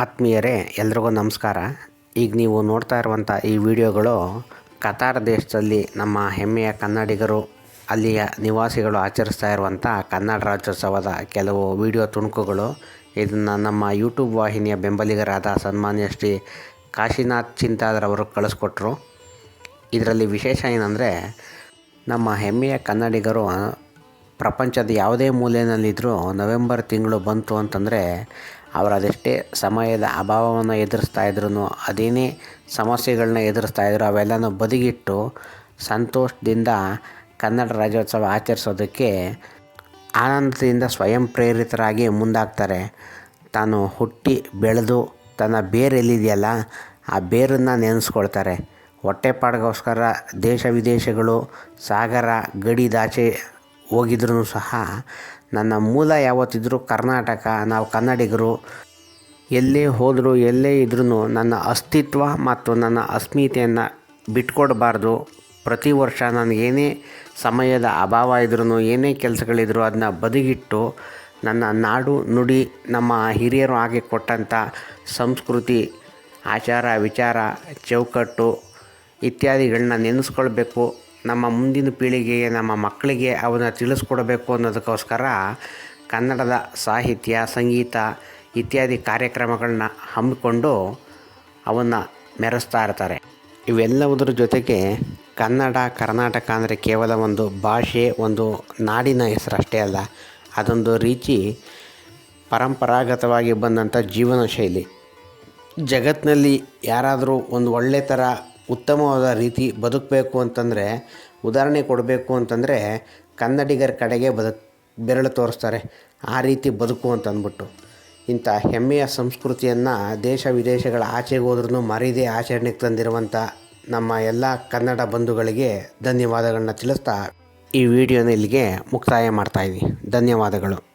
ಆತ್ಮೀಯರೇ, ಎಲ್ರಿಗೂ ನಮಸ್ಕಾರ. ಈಗ ನೀವು ನೋಡ್ತಾ ಇರುವಂಥ ಈ ವಿಡಿಯೋಗಳು ಕತಾರ್ ದೇಶದಲ್ಲಿ ನಮ್ಮ ಹೆಮ್ಮೆಯ ಕನ್ನಡಿಗರು, ಅಲ್ಲಿಯ ನಿವಾಸಿಗಳು ಆಚರಿಸ್ತಾ ಇರುವಂಥ ಕನ್ನಡ ರಾಜ್ಯೋತ್ಸವದ ಕೆಲವು ವಿಡಿಯೋ ತುಣುಕುಗಳು. ಇದನ್ನು ನಮ್ಮ ಯೂಟ್ಯೂಬ್ ವಾಹಿನಿಯ ಬೆಂಬಲಿಗರಾದ ಸನ್ಮಾನ್ಯ ಶ್ರೀ ಕಾಶಿನಾಥ್ ಚಿಂತಾದ್ರವರು ಕಳಿಸ್ಕೊಟ್ರು. ಇದರಲ್ಲಿ ವಿಶೇಷ ಏನಂದರೆ, ನಮ್ಮ ಹೆಮ್ಮೆಯ ಕನ್ನಡಿಗರು ಪ್ರಪಂಚದ ಯಾವುದೇ ಮೂಲೆಯಲ್ಲಿದ್ದರೂ ನವೆಂಬರ್ ತಿಂಗಳು ಬಂತು ಅಂತಂದರೆ ಅವರು ಅದೆಷ್ಟೇ ಸಮಯದ ಅಭಾವವನ್ನು ಎದುರಿಸ್ತಾ ಇದ್ರೂ ಅದೇನೇ ಸಮಸ್ಯೆಗಳನ್ನ ಎದುರಿಸ್ತಾ ಇದ್ರು ಅವೆಲ್ಲನೂ ಬದಿಗಿಟ್ಟು ಸಂತೋಷದಿಂದ ಕನ್ನಡ ರಾಜ್ಯೋತ್ಸವ ಆಚರಿಸೋದಕ್ಕೆ ಆನಂದದಿಂದ ಸ್ವಯಂ ಪ್ರೇರಿತರಾಗಿ ಮುಂದಾಗ್ತಾರೆ. ತಾನು ಹುಟ್ಟಿ ಬೆಳೆದು ತನ್ನ ಬೇರೆಲ್ಲಿದೆಯಲ್ಲ, ಆ ಬೇರನ್ನು ನೆನೆಸ್ಕೊಳ್ತಾರೆ. ಹೊಟ್ಟೆಪಾಡಿಗೋಸ್ಕರ ದೇಶ ವಿದೇಶಗಳು, ಸಾಗರ, ಗಡಿ ದಾಚೆ ಹೋಗಿದ್ರೂ ಸಹ ನನ್ನ ಮೂಲ ಯಾವತ್ತಿದ್ರೂ ಕರ್ನಾಟಕ, ನಾವು ಕನ್ನಡಿಗರು, ಎಲ್ಲೇ ಹೋದರೂ, ಎಲ್ಲೇ ಇದ್ರೂ ನನ್ನ ಅಸ್ತಿತ್ವ ಮತ್ತು ನನ್ನ ಅಸ್ಮಿತೆಯನ್ನು ಬಿಟ್ಕೊಡಬಾರ್ದು. ಪ್ರತಿ ವರ್ಷ ನನಗೇನೇ ಸಮಯದ ಅಭಾವ ಇದ್ರೂ ಏನೇ ಕೆಲಸಗಳಿದ್ರು ಅದನ್ನ ಬದಿಗಿಟ್ಟು ನನ್ನ ನಾಡು ನುಡಿ, ನಮ್ಮ ಹಿರಿಯರು ಹಾಗೆ ಕೊಟ್ಟಂಥ ಸಂಸ್ಕೃತಿ, ಆಚಾರ ವಿಚಾರ, ಚೌಕಟ್ಟು ಇತ್ಯಾದಿಗಳನ್ನ ನೆನೆಸ್ಕೊಳ್ಬೇಕು. ನಮ್ಮ ಮುಂದಿನ ಪೀಳಿಗೆಗೆ ನಮ್ಮ ಮಕ್ಕಳಿಗೆ ಅವನ್ನ ತಿಳಿಸ್ಕೊಡಬೇಕು ಅನ್ನೋದಕ್ಕೋಸ್ಕರ ಕನ್ನಡದ ಸಾಹಿತ್ಯ, ಸಂಗೀತ ಇತ್ಯಾದಿ ಕಾರ್ಯಕ್ರಮಗಳನ್ನ ಹಮ್ಮಿಕೊಂಡು ಅವನ್ನು ಮೆರೆಸ್ತಾ ಇರ್ತಾರೆ. ಇವೆಲ್ಲವುದರ ಜೊತೆಗೆ ಕನ್ನಡ, ಕರ್ನಾಟಕ ಅಂದರೆ ಕೇವಲ ಒಂದು ಭಾಷೆ, ಒಂದು ನಾಡಿನ ಹೆಸರಷ್ಟೇ ಅಲ್ಲ, ಅದೊಂದು ರೀತಿ ಪರಂಪರಾಗತವಾಗಿ ಬಂದಂಥ ಜೀವನ ಶೈಲಿ ಜಗತ್ತಿನಲ್ಲಿ ಯಾರಾದರೂ ಒಂದು ಒಳ್ಳೆ ಥರ ಉತ್ತಮವಾದ ರೀತಿ ಬದುಕಬೇಕು ಅಂತಂದರೆ, ಉದಾಹರಣೆ ಕೊಡಬೇಕು ಅಂತಂದರೆ, ಕನ್ನಡಿಗರ ಕಡೆಗೆ ಬದುಕು, ಬೆರಳು ತೋರಿಸ್ತಾರೆ, ಆ ರೀತಿ ಬದುಕು ಅಂತ ಅಂದ್ಬಿಟ್ಟು ಇಂಥ ಹೆಮ್ಮೆಯ ಸಂಸ್ಕೃತಿಯನ್ನು ದೇಶ ವಿದೇಶಗಳ ಆಚೆಗೆ ಹೋದ್ರೂ ಮರೀದೇ ಆಚರಣೆಗೆ ತಂದಿರುವಂಥ ನಮ್ಮ ಎಲ್ಲ ಕನ್ನಡ ಬಂಧುಗಳಿಗೆ ಧನ್ಯವಾದಗಳನ್ನ ತಿಳಿಸ್ತಾ ಈ ವಿಡಿಯೋನ ಇಲ್ಲಿಗೆ ಮುಕ್ತಾಯ ಮಾಡ್ತಾಯಿದ್ದೀನಿ ಧನ್ಯವಾದಗಳು.